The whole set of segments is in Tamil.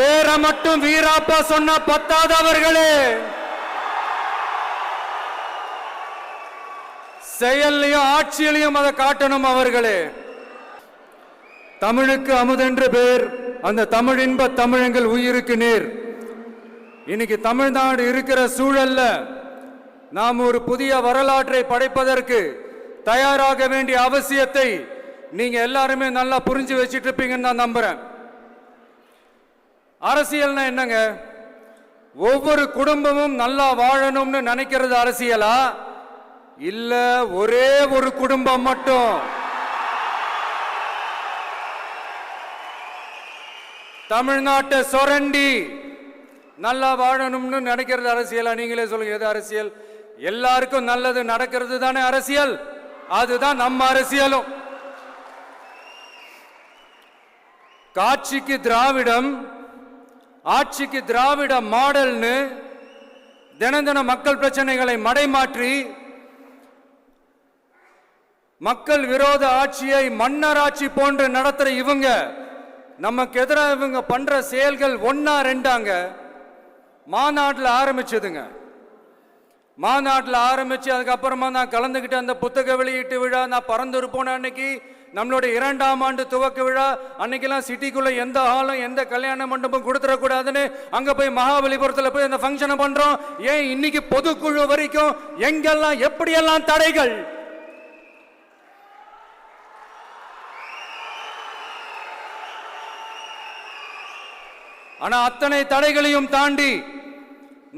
பேரை மட்டும் வீராப்பா சொன்ன பத்தாதவர்களே. செயல்லையும் ஆட்சியிலையும் அதை காட்டணும் அவர்களே. தமிழுக்கு அமுதென்று பேர் அந்த தமிழ் இன்ப தமிழங்கள் உயிருக்கு நேர். இன்னைக்கு தமிழ்நாடு இருக்கிற சூழல்ல நாம் ஒரு புதிய வரலாற்றை படைப்பதற்கு தயாராக வேண்டிய அவசியத்தை நீங்க எல்லாருமே நல்லா புரிஞ்சு வச்சிட்டு இருப்பீங்கன்னு நான் நம்புறேன். அரசியல்னா என்னங்க? ஒவ்வொரு குடும்பமும் நல்லா வாழணும்னு நினைக்கிறது அரசியலா? இல்ல ஒரே ஒரு குடும்பம் மட்டும்? தமிழ்நாட்டை சொரண்டி நல்லா வாழணும்னு நினைக்கிறது அரசியலா? நீங்களே சொல்லுங்க எது அரசியல்? எல்லாருக்கும் நல்லது நடக்கிறது தானே அரசியல். அதுதான் நம்ம அரசியலும். காட்சிக்கு திராவிடம் ஆட்சிக்கு திராவிட மாடல்னு தினம் தினம் மக்கள் பிரச்சனைகளை மடைமாற்றி மக்கள் விரோத ஆட்சியை மன்னராட்சி போன்று நடத்துகிற இவங்க நமக்கு எதிராக இவங்க பண்ற செயல்கள் ஒன்னா ரெண்டாங்க. மாநாட்டில் ஆரம்பிச்சதுங்க. மாநாட்டில் ஆரம்பிச்சு அதுக்கப்புறமா நான் கலந்துக்கிட்டு அந்த புத்தக வெளியீட்டு விழா நான் பறந்துரு போன அன்னைக்கு நம்மளுடைய இரண்டாம் ஆண்டு துவக்க விழா அன்னைக்கெல்லாம் சிட்டிக்குள்ள எந்த ஹாலும் எந்த கல்யாண மண்டபம் கொடுத்துடக்கூடாதுன்னு அங்க போய் மகாபலிபுரத்தில் போய் அந்த ஃபங்க்ஷனை பண்றோம். ஏன் இன்னைக்கு பொதுக்குழு வரைக்கும் எங்கெல்லாம் எப்படியெல்லாம் தடைகள்? ஆனா அத்தனை தடைகளையும் தாண்டி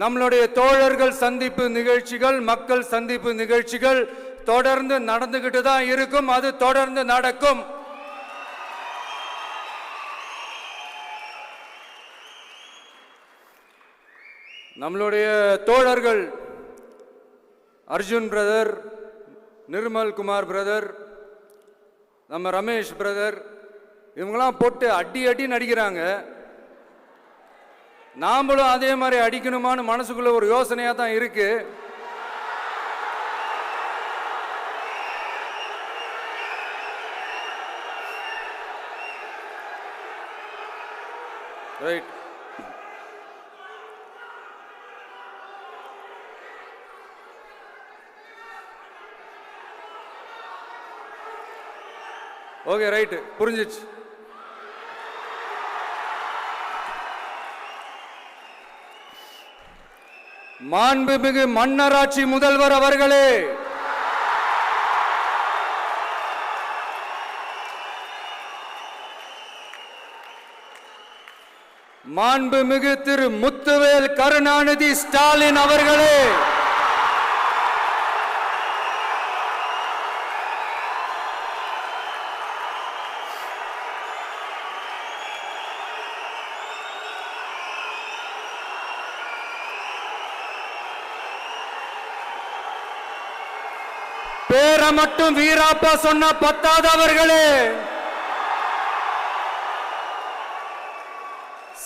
நம்மளுடைய தோழர்கள் சந்திப்பு நிகழ்ச்சிகள் மக்கள் சந்திப்பு நிகழ்ச்சிகள் தொடர்ந்து நடந்துகிட்டு தான் இருக்கும். அது தொடர்ந்து நடக்கும். நம்மளுடைய தோழர்கள் அர்ஜுன் பிரதர் நிர்மல் குமார் பிரதர் நம்ம ரமேஷ் பிரதர் இவங்கெல்லாம் போட்டு அடி அடி நடிக்கிறாங்க. நாமளும் அதே மாதிரி அடிக்கணுமான்னு மனசுக்குள்ள ஒரு யோசனையாக தான் இருக்குது ரைட் ஓகே ரைட்டு புரிஞ்சிச்சு. மாண்புமிகு மன்னராட்சி முதல்வர் அவர்களே. மாண்புமிகு திரு முத்துவேல் கருணாநிதி ஸ்டாலின் அவர்களே. பேரை மட்டும் வீராப்பா சொன்ன பத்தாதவர்களே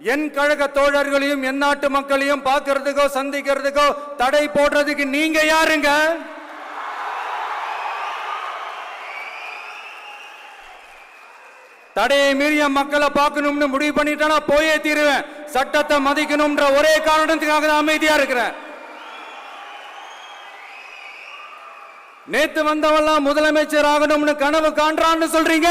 என் கழக தோழர்களையும் என் நாட்டு மக்களையும் பார்க்கறதுக்கோ சந்திக்கிறதுக்கோ தடை போடுறதுக்கு நீங்க யாருங்க? தடையை மீறிய மக்களை பார்க்கணும்னு முடிவு பண்ணிட்டா போயே தீருவேன். சட்டத்தை மதிக்கணும்ன்ற ஒரே காரணத்துக்காக தான் அமைதியா இருக்கிறேன். நேத்து வந்தவெல்லாம் முதலமைச்சர் ஆகணும்னு கனவு காண்றான்னு சொல்றீங்க?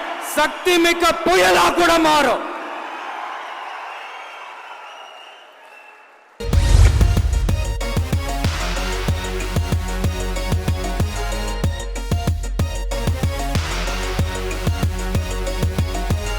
சக்தி மிக்க புயலா கூட மாறும்.